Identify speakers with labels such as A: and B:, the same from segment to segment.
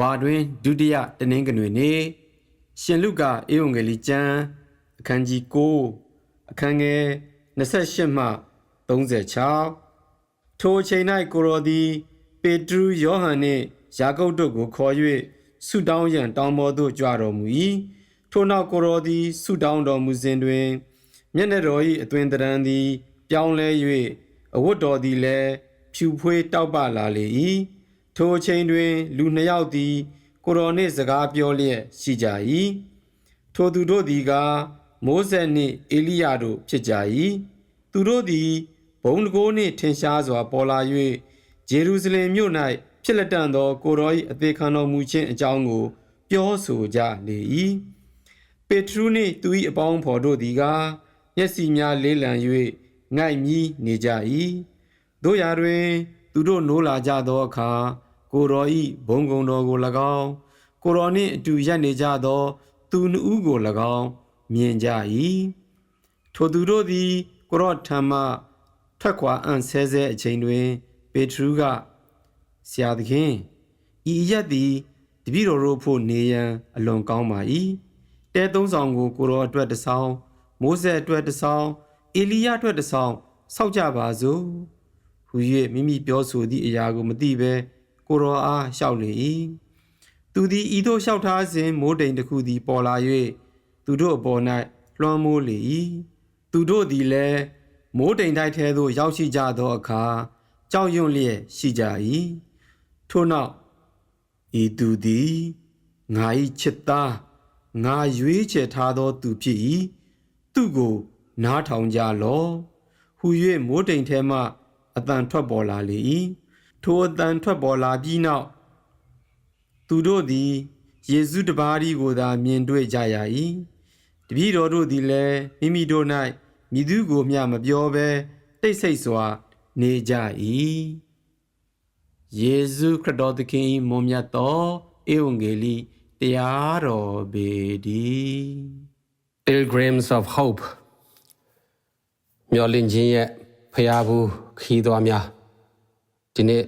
A: ဝါတွင်ဒုတိယတနင်္ဂနွေနေ့ရှင်လုကာဧဝံဂေလိကျမ်းအခန်းကြီး9အခန်းငယ်28မှ36ထိုအချိန်၌ကိုရောသည်ပေတရုယောဟန်နှင့်ယာကုပ်တို့ကိုခေါ်၍ဆုတောင်းရန်တောင်းပေါ်သို့ကြွတော်မူ၏ထိုနောက်ကိုရောသည်ဆုတောင်းတော်မူစဉ်တွင်မျက်နှာတော်၏အသွင်တရံသည် ပြောင်းလဲ၍အဝတ်တော်သည်လည်းဖြူဖွေးတောက်ပလာလေ၏ ထိုအချိန်တွင် လူနှစ်ယောက်သည် ကိုရောနှင့်စကားပြောလျက်ရှိကြ၏ထိုသူတို့သည်ကမိုးဆက်နှင့်အေလိယတို့ဖြစ်ကြ၏သူတို့သည်ဘုံတကိုးနှင့်ထင်ရှားစွာပေါ်လာ၍ဂျေရုရှလင်မြို့၌ဖြစ်လက်တန်သော ကိုရော၏အသေးခံတော်မူခြင်းအကြောင်းကို ပြောဆိုကြလေ၏ပေထရုနှင့်သူ၏အပေါင်းအဖော်တို့သည်ကမျက်စိများလေးလံ၍ငိုက်မြည်နေကြ၏တို့ရာတွင် သူတို့နိုးလာကြသောအခါ ကိုရောဤဘုံကုံတော်ကို၎င်းကိုရောနှင့်အတူရပ်နေကြသော သူနှစ်ဦးကို၎င်းမြင်ကြ၏ထိုသူတို့သည် ကိုရောထံမှထွက်ခွာအံ့ဆဲဆဲအချိန်တွင် ပေထရုကဆရာသခင်ဤအရက်သည်တပည့်တော်တို့ဖို့နေရန်အလွန်ကောင်းပါ၏တဲသုံးဆောင်ကိုကိုရောအတွက်တစ်ဆောင်မိုးဆက်အတွက်တစ်ဆောင်အေလိယအတွက်တစ်ဆောင်စောက်ကြပါစို့ဟူ၍မိမိပြောဆိုသည့်အရာကိုမသိဘဲ ကိုရောအားလျှောက်လေ၏သူသည်ဤသို့လျှောက်ထားစဉ်မိုးတိမ်တစ်ခုသည်ပေါ်လာ၍သူတို့အပေါ်၌လွှမ်းမိုးလေ၏သူတို့သည်လည်းမိုးတိမ်တိုက်ထဲသို့ရောက်ရှိကြသောအခါကြောက်ရွံ့လျက်ရှိကြ၏ထို့နောက်ဤသူသည်ငါ၏ချစ်သားငါရွေးချယ်ထားသောသူဖြစ်၏သူကို နားထောင်ကြလော့ဟူ၍မိုးတိမ်ထဲမှအတန်ထွက်ပေါ်လာလေ၏ ထိုအတန်ထွက်ပေါ်လာပြီးနောက်သူတို့သည်ယေရှုတပါးဒီကိုသာမြင်တွေ့ကြရ၏တပည့်တော်တို့သည်လည်းမိမိတို့၌မိသူကိုမျှမပြောဘဲတိတ်ဆိတ်စွာနေကြ၏ယေရှုခရစ်တော်သခင်၏မွန်မြတ်သောဧဝံဂေလိတရားတော်ပေတည်း
B: Pilgrims of Hope မျော်လင့်ခြင်းရဲ့ဖျားဘူးခီးသွားများ ဒီနေ့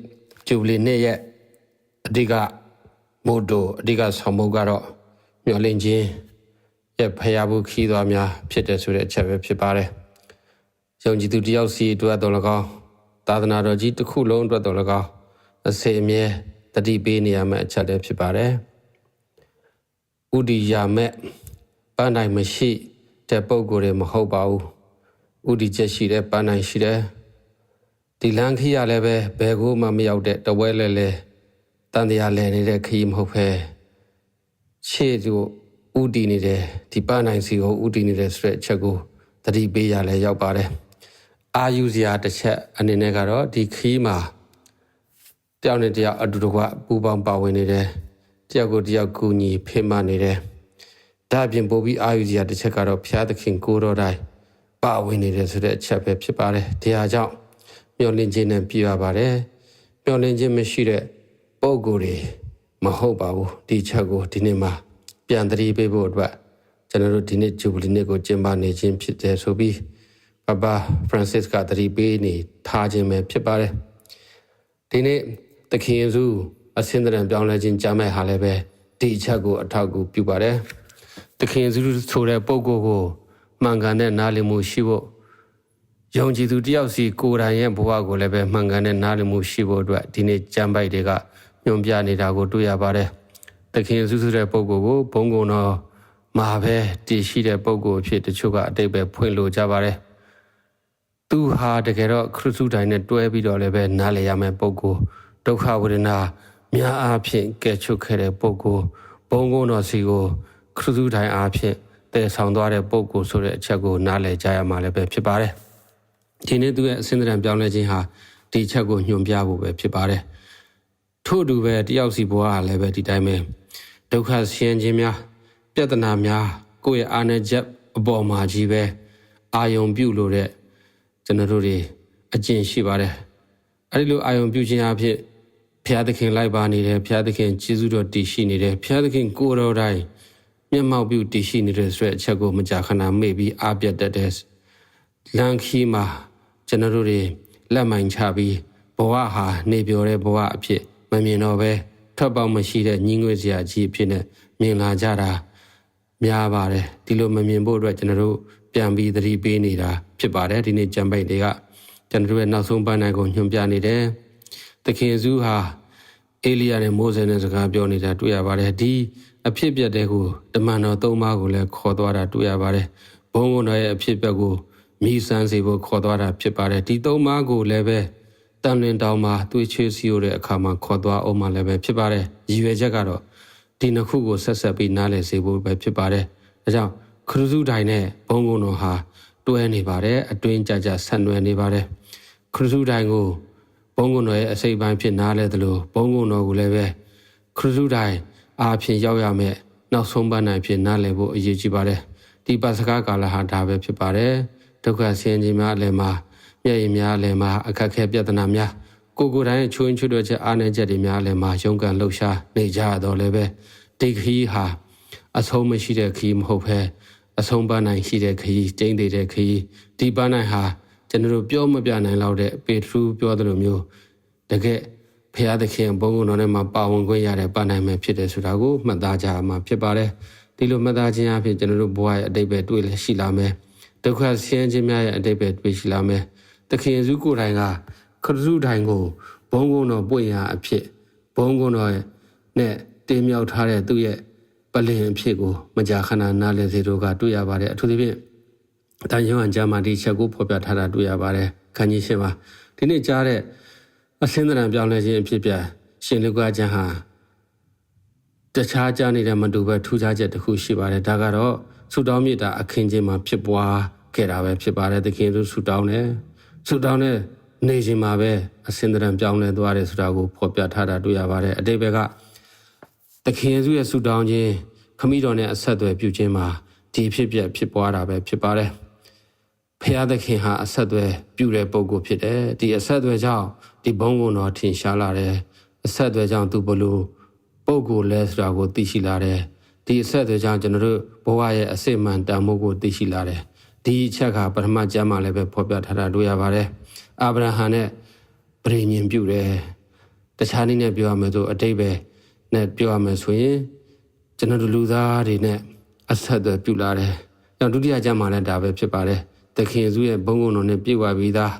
B: ဂျူဘလီနေ့ရဲ့အဓိကမို့တို့အဓိကဆောင်မှုကတော့မျော်လင့်ခြင်းရဲ့ဖျားဘူးခီးသွားများဖြစ်တဲ့ဆိုတဲ့အချက်ပဲဖြစ်ပါတယ်ယုံကြည်သူတယောက်စီအတွက်တော်၎င်းသာသနာတော်ကြီးတစ်ခုလုံးအတွက်တော်၎င်းအစေအမြဲတတိပေးနေရမယ့်အချက်လည်းဖြစ်ပါတယ်ဥဒီယာမဲ့ပန်းနိုင်မရှိတဲ့ပုံကိုယ်တွေမဟုတ်ပါဘူးဥဒီချက်ရှိတဲ့ပန်းနိုင်ရှိတဲ့ ဒီလန်ခီရလည်းပဲဘယ်ကိုမှမရောက်တဲ့တဝဲလဲလဲတန်တရားလဲနေတဲ့ခီးမဟုတ်ဖဲရှေ့သူဥတီနေတယ်ဒီပန်းနိုင်စီကိုဥတီနေတဲ့ဆိုတဲ့အချက်ကိုတတိပေးရလဲရောက်ပါတယ်အာယူစရာတစ်ချက်အနေနဲ့ကတော့ဒီခီးမှာတယောက်နဲ့တယောက်အတူတကွပူပေါင်းပါဝင်နေတယ်တယောက်ကိုတယောက်ကူညီဖိမနေတယ်ဒါအပြင်ပို့ပြီးအာယူစရာတစ်ချက်ကတော့ဖျားသခင်ကိုတော်တိုင်းပါဝင်နေတယ်ဆိုတဲ့အချက်ပဲဖြစ်ပါတယ်တရားကြောင့် မျောလင့်ခြင်းနဲ့ပြရပါတယ်မျောလင့်ခြင်းမရှိတဲ့ပုံကိုယ်တွေမဟုတ်ပါဘူးဒီချက်ကိုဒီနေ့မှာပြန်တတိပေးဖို့အတွက်ကျွန်တော်တို့ဒီနေ့ဂျူဘလီနေ့ကိုကျင်းပနေခြင်းဖြစ်တယ်ဆိုပြီးပပဖရန်စစ်ကတတိပေးနေထားခြင်းပဲဖြစ်ပါတယ်ဒီနေ့သခင်ယေရှုအစင်းတရံပြောင်းလဲခြင်းကြားမဲ့ဟာလည်းပဲဒီအချက်ကိုအထောက်အကူပြုပါတယ်သခင်ယေရှုဆိုတဲ့ပုံကိုယ်ကိုမှန်ကန်တဲ့နားလည်မှုရှိဖို့ ယုံကြည်သူတယောက်စီကိုယ်တိုင်ရဲ့ဘဝကိုလည်းပဲမှန်ကန်တဲ့နားလည်မှုရှိဖို့အတွက်ဒီနေ့ကြံပိုက်တွေကညွန်ပြနေတာကိုတွေ့ရပါတယ်။သခင်ယေရှုဆိုတဲ့ပုဂ္ဂိုလ်ကိုဘုံကုံတော်မှာပဲတည်ရှိတဲ့ပုဂ္ဂိုလ်အဖြစ်တချို့ကအတိတ်ပဲဖွင့်လို့ကြပါတယ်။သူဟာတကယ်တော့ခရစ်တုတိုင်နဲ့တွဲပြီးတော့လည်းပဲနားလည်ရမယ့်ပုဂ္ဂိုလ်ဒုက္ခဝေဒနာများအားဖြင့်ကဲချုပ်ခဲ့တဲ့ပုဂ္ဂိုလ်ဘုံကုံတော်စီကိုခရစ်တုတိုင်အားဖြင့်တည်ဆောင်သွားတဲ့ပုဂ္ဂိုလ်ဆိုတဲ့အချက်ကိုနားလည်ကြရမှာလည်းပဲဖြစ်ပါတယ်။ ဒီနေ့သူရဲ့အစင်းတရံပြောင်းလဲခြင်းဟာဒီအချက်ကိုညွှန်ပြဖို့ပဲဖြစ်ပါတယ်။ထို့အတူပဲတယောက်စီဘဝကလည်းပဲဒီတိုင်းပဲဒုက္ခဆင်းခြင်းများပြဿနာများကိုယ့်ရဲ့အာဏာချက်အပေါ်မှာကြီးပဲအာယုံပြုတ်လို့တဲ့ကျွန်တော်တို့တွေအကျင့်ရှိပါတယ်။အဲဒီလိုအာယုံပြုတ်ခြင်းအဖြစ်ဘုရားသခင်လိုက်ပါနေတယ်ဘုရားသခင်ကျေးဇူးတော်တည်ရှိနေတယ်ဘုရားသခင်ကိုယ်တော်တိုင်းမျက်မှောက်ပြုတည်ရှိနေတဲ့ဆိုတဲ့အချက်ကိုမကြာခဏမေ့ပြီးအားပြတ်တတ်တဲ့လန်ခီမှာ ကျွန်တော်တို့တွေလက်မိုင်ချပြီးဘဝဟာနေပြောတဲ့ဘဝအဖြစ်မမြင်တော့ပဲထွက်ပေါက်မရှိတဲ့ညီငွေစရာကြီးအဖြစ်နဲ့မြင်လာကြတာများပါတယ်ဒီလိုမမြင်ဖို့အတွက်ကျွန်တော်တို့ပြန်ပြီးသတိပေးနေတာဖြစ်ပါတယ်ဒီနေ့ကြံပိတ်တွေကကျွန်တော်တို့ရဲ့နောက်ဆုံးပန်းနိုင်ကိုညွှန်ပြနေတယ်သခင်စုဟာအေလိယနဲ့မိုးစေနဲ့စကားပြောနေတာတွေ့ရပါတယ်ဒီအဖြစ်ပြက်တဲ့ကိုတမန်တော်သုံးပါးကိုလည်းခေါ်သွားတာတွေ့ရပါတယ်ဘုံဘုံတော်ရဲ့အဖြစ်ပြက်ကို မိစမ်းစေဖို့ခေါ်သွားတာဖြစ်ပါတယ်ဒီသုံးပါးကိုလည်းပဲတန်လင်တောင်မှာတွေးချွေးစီရတဲ့အခါမှာခေါ်သွားအောင်မှလည်းပဲဖြစ်ပါတယ်ရည်ရွယ်ချက်ကတော့ဒီနှစ်ခုကိုဆက်ဆက်ပြီးနားလည်စေဖို့ပဲဖြစ်ပါတယ်ဒါကြောင့်ခရူးစုတိုင်းနဲ့ဘုံဘုံတော်ဟာတွဲနေပါတယ်အတွင်းကြကြဆက်နွယ်နေပါတယ်ခရူးစုတိုင်းကိုဘုံကုန်းတော်ရဲ့အစိပ်ပိုင်းဖြစ်နားလဲသလိုဘုံကုန်းတော်ကိုလည်းပဲခရူးစုတိုင်းအားဖြင့်ရောက်ရမယ်နောက်ဆုံးပန်းနိုင်ဖြစ်နားလဲဖို့အရေးကြီးပါတယ်ဒီပါစကားကာလဟာဒါပဲဖြစ်ပါတယ် ဒုက္ခဆင်းခြင်းများအလယ်မှာမျက်ရည်များအလယ်မှာအခက်အခဲပြဿနာများကိုယ်ကိုယ်တိုင်ချွင်းချွတ်တဲ့ချက်အားနည်းချက်တွေများအလယ်မှာရုန်းကန်လှုပ်ရှားနေကြရတော့လည်းပဲဒီခရီးဟာအဆုံးမရှိတဲ့ခရီးမဟုတ်ဘဲအဆုံးပန်းနိုင်ရှိတဲ့ခရီးကျင်းသေးတဲ့ခရီးဒီပန်းနိုင်ဟာကျွန်တော်တို့ပြောမပြနိုင်လောက်တဲ့ပေထရူပြောသလိုမျိုးတကယ်ဖရာသခင်ဘုန်းတော်ထဲမှာပါဝင်ခွင့်ရတဲ့ပန်းနိုင်မယ်ဖြစ်တယ်ဆိုတာကိုမှတ်သားကြမှာဖြစ်ပါတယ်ဒီလိုမှတ်သားခြင်းအဖြစ်ကျွန်တော်တို့ဘဝရဲ့အတိတ်ပဲတွေ့လဲရှိလာမယ် ဒုက္ခဆင်းရဲခြင်းများရဲ့အတိတ်ပဲတွေ့ရှိလာမယ်သခင်ယေရှုကိုယ်တိုင်ကခရစ်တုတိုင်ကိုဘုန်းကုန်းတော်ပွင့်ရာအဖြစ်ဘုန်းကုန်းတော်ရဲ့နဲ့တင်းမြောက်ထားတဲ့သူ့ရဲ့ပလင်အဖြစ်ကိုမကြာခဏနားလည်စေတို့ကတွေ့ရပါတယ်အထူးသဖြင့်တန်ရုံအကြမ်းမှာဒီချက်ကိုဖော်ပြထားတာတွေ့ရပါတယ်ခန်းကြီးရှင်ပါဒီနေ့ကြားတဲ့အစင်းသဏ္ဍာန်ပြောင်းလဲခြင်းအဖြစ်ပြရှင်လူကာကျမ်းဟာတခြားကြားနေတဲ့မတူပဲထူးခြားချက်တစ်ခုရှိပါတယ်ဒါကတော့ ဆူတောင်းမြစ်တာအခင်းချင်းမှာဖြစ်ပွားခဲ့တာပဲဖြစ်ပါတယ်သခင်သူဆူတောင်းတယ်ဆူတောင်းတဲ့နေချိန်မှာပဲအစင်းသဏ္ဍာန်ပြောင်းလဲသွားတယ်ဆိုတာကိုဖော်ပြထားတာတွေ့ရပါတယ်အတိတ်ဘက်ကသခင်ယေရှုရဲ့ဆူတောင်းခြင်းခမည်းတော်နဲ့အဆက်အသွယ်ပြုခြင်းမှာဒီဖြစ်ပျက်ဖြစ်ပွားတာပဲဖြစ်ပါတယ်ဖျားသခင်ဟာအဆက်အသွယ်ပြုတဲ့ပုံကိုဖြစ်တယ်ဒီအဆက်အသွယ်ကြောင့်ဒီဘုံကုံတော်ထင်ရှားလာတယ်အဆက်အသွယ်ကြောင့်သူဘလို့ပုံကိုလဲဆိုတာကိုသိရှိလာတယ် ဒီအဆက်အသွယ်ကြောင့်ကျွန်တော်တို့ဘဝရဲ့အစစ်မှန်တန်ဖိုးကိုသိရှိလာတယ်ဒီအချက်ကပထမကျမ်းမှာလည်းပဲဖော်ပြထားတာတွေ့ရပါတယ်အာဗြဟံနဲ့ပြည်ညင်ပြုတယ်တခြားနည်းနဲ့ပြောရမယ်ဆိုအတိတ်ပဲနဲ့ပြောရမယ်ဆိုရင်ကျွန်တော်တို့လူသားတွေနဲ့အဆက်အသွယ်ပြုလာတယ်။နောက်ဒုတိယကျမ်းမှာလည်းဒါပဲဖြစ်ပါတယ်။သခင်ယေရှုရဲ့ဘုန်းကုံတော်နဲ့ပြည့်ဝပြီးသား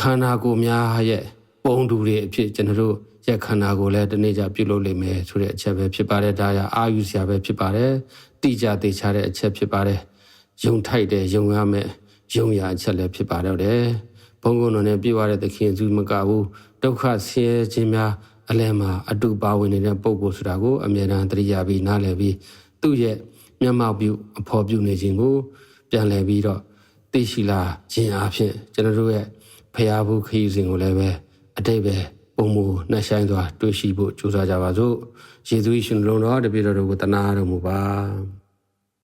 B: ခန္ဓာကိုယ်များရဲ့ပုံတူတွေအဖြစ်ကျွန်တော်တို့ ရဲ့ခန္ဓာကိုယ်လည်းတနေ့ကျပြုလုပ်လိမ့်မယ်ဆိုတဲ့အချက်ပဲဖြစ်ပါတယ်။ဒါရအာယူစရာပဲဖြစ်ပါတယ်။တိကျသေးချတဲ့အချက်ဖြစ်ပါတယ်။ယုံထိုက်တဲ့ယုံရမယ်ယုံရအချက်လည်းဖြစ်ပါတော့တယ်။ဘုန်းကုံတော်နဲ့ပြည့်ဝတဲ့သခင်ယေရှုမကဘူးဒုက္ခဆင်းရဲခြင်းများအလယ်မှာအတူပါဝင်နေတဲ့ပုံကိုဆိုတာကိုအမြဲတမ်းသတိရပြီးနားလည်ပြီးသူ့ရဲ့မျက်မှောက်ပြုအဖော်ပြုနေခြင်းကိုပြန်လည်ပြီးတော့သိရှိလာခြင်းအဖြစ်ကျွန်တော်တို့ရဲ့ဖရာဘူးခရီးစဉ်ကိုလည်းပဲအတိတ်ပဲ ပုံမူနှဆိုင်စွာတွေ့ရှိဖို့ကြိုးစားကြပါစို့ယေရှုရှင်လုံးတော်တပည့်တော်တို့ကိုတနာတော်မူပါ